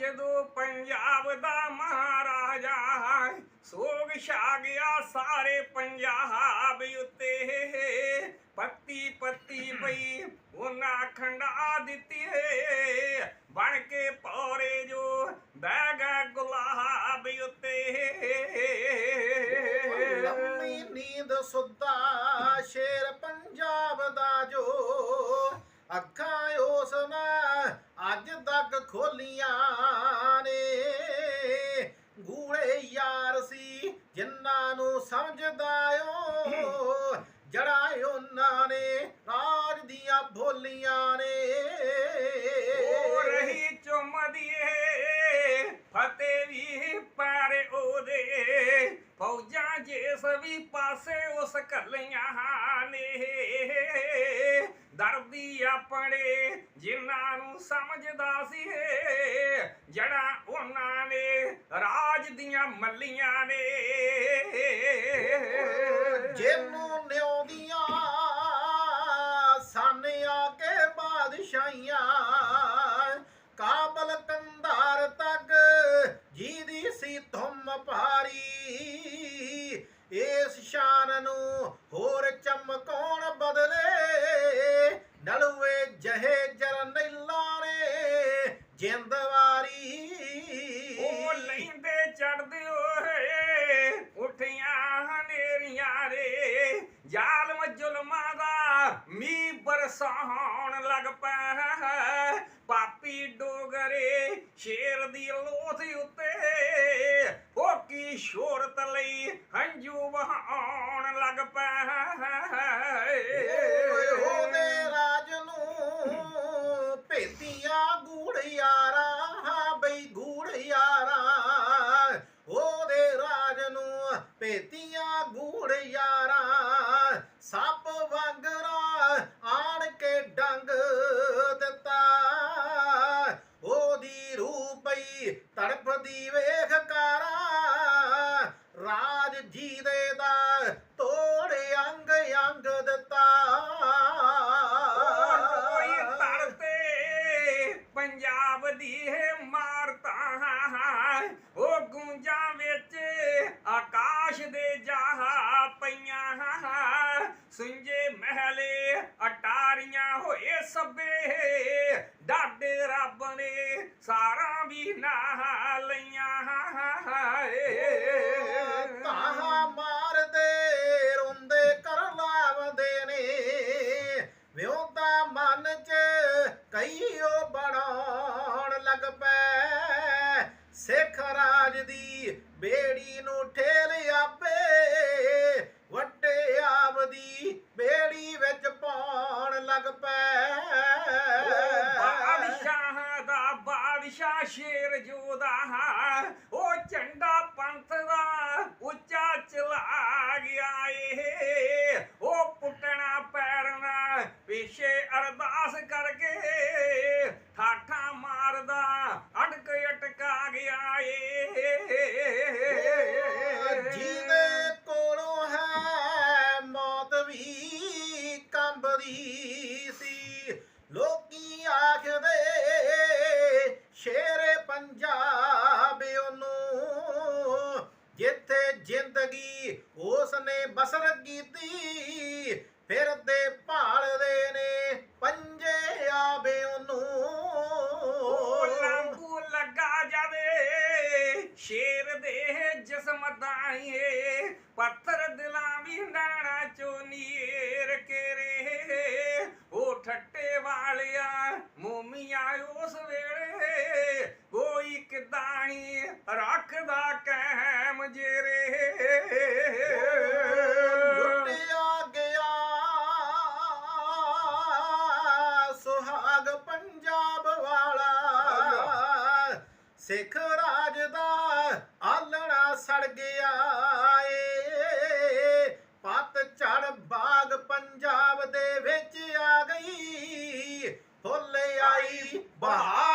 ਜਦੋਂ ਪੰਜਾਬ ਦਾ ਮਹਾਰਾਜਾ ਸੋਗ ਛਾ ਗਿਆ ਸਾਰੇ ਪੰਜਾਬ ਉੱਤੇ। ਪੱਤੀ ਪੱਤੀ ਪਈ ਉਹਨਾਂ ਖੰਡਾ ਦਿੱਤੀ ਏ ਬਣ ਕੇ ਪੌਰੇ ਜੋ ਬਹਿ ਗਿਆ ਗੁਲਾਬ ਉੱਤੇ। ਲੰਮੀ ਨੀਂਦ ਸੁੱਤਾ ਸ਼ੇਰ ਪੰਜਾਬ ਦਾ ਜੋ। ਅੱਖਾਂ ਉਸ ਨੇ ਅੱਜ ਤੱਕ ਖੋਲੀਆਂ ਨੂੰ ਸਮਝਦਾ ਓ ਜੜਾ ਉਹਨਾਂ ਨੇ ਰਾਜ ਦੀਆਂ ਭੋਲੀਆਂ ਨੇ। ਹੋ ਰਹੀ ਚੁੰਮਦੀ ਏ ਫਤਿਹ ਵੀ ਪਾਰੇ ਉਹਦੇ। ਫੌਜਾਂ ਜਿਸ ਵੀ ਪਾਸੇ ਉਸ ਕੱਲੀਆਂ ਨੇ। ਦਰਦੀ ਆਪਣੇ ਜਿਨ੍ਹਾਂ ਨੂੰ ਸਮਝਦਾ ਸੀ। ਜੜਾ ਉਹਨਾਂ ਨੇ ਰਾਜ ਦੀਆਂ ਮੱਲੀਆਂ ਨੇ। ਜਿਹਨੂੰ ਨਿਉਂਦੀਆਂ ਸਾਨਿਆ ਕੇ ਬਾਦਸ਼ਾਹੀਆਂ, ਕਾਬਲ ਕੰਧਾਰ ਤੱਕ ਜਿਹਦੀ ਸੀ ਧੁੰਮ ਭਾਰੀ। ਇਸ ਸ਼ਾਨ ਨੂੰ ਹੋਰ ਚਮਕਾਉਣ ਬਦਲੇ ਨਲਵੇ ਜਹੇ ਜਰਨੈਲਾਂ ਨੇ ਜਿੰਦਵਾਰੀ ਉਹ ਲੈਂਦੇ ਚੜਦੇ ਓਏ। ਮੀ ਮੀਂਹ ਬਰਸਾਉਣ ਲੱਗ ਪਿਆ ਪਾਪੀ ਡੋਗਰੇ ਸ਼ੇਰ ਦੀ ਲੋਥ ਉੱਤੇ ਹੋਕੀ ਸ਼ੋਰਤ ਲਈ ਹੰਝੂ ਵਹਾਉਣ ਲੱਗ ਓਏ ਰੂਹ ਤੜਫਦੀ ਵੇਖ ਕਾਰਾ। ਰਾਜ ਜੀਦੇ ਦਾ ਤੋੜ ਅੰਗ ਅੰਗ ਦਿੱਤਾ। ਕੋਈ ਤੜਤੇ ਪੰਜਾਬ ਦੀ ਹੈ ਸਿੱਖ ਦੀ ਬੇੜੀ ਨੂੰ ਠੇਲ ਆਪੇ। ਵੱਡੇ ਆਪਦੀ ਬੇੜੀ ਵਿੱਚ ਪਾਉਣ ਲੱਗ ਪੈ। ਬਾਦਸ਼ਾਹ ਦਾ ਬਾਦਸ਼ਾਹ ਸ਼ੇਰ ਜੋਦਾ ਉਹ ਝੰਡਾ ਪੰਥ ਦਾ ਮੌਤ ਕੰਬਦੀ ਸੀ। ਲੋਕੀ ਆਖਦੇ, ਸ਼ੇਰੇ ਪੰਜਾਬ ਉਹਨੂੰ ਜਿੱਥੇ ਜ਼ਿੰਦਗੀ ਉਸ ਬਸਰ ਕੀਤੀ, ਫਿਰਦੇ ਭਾਲਦੇ ਨੇ ਪੰਜੇ ਆਵੇ ਉਹਨੂੰ। ਉਹ ਲੱਗਾ ਜਾਵੇ, ਸ਼ੇਰ ਦੇ ਜਿਸਮ ਏ ਪੱਥਰ ਠੱਟੇ ਵਾਲਿਆ ਮੂਮੀਆਂ ਉਸ ਵੇਲੇ। ਕੋਈ ਕਿਦਾਂ ਹੀ ਰੱਖਦਾ ਕਹਿਮ ਜੇਰੇ। ਲੁੱਟਿਆ ਗਿਆ ਸੁਹਾਗ ਪੰਜਾਬ ਵਾਲਾ। ਸਿੱਖ বা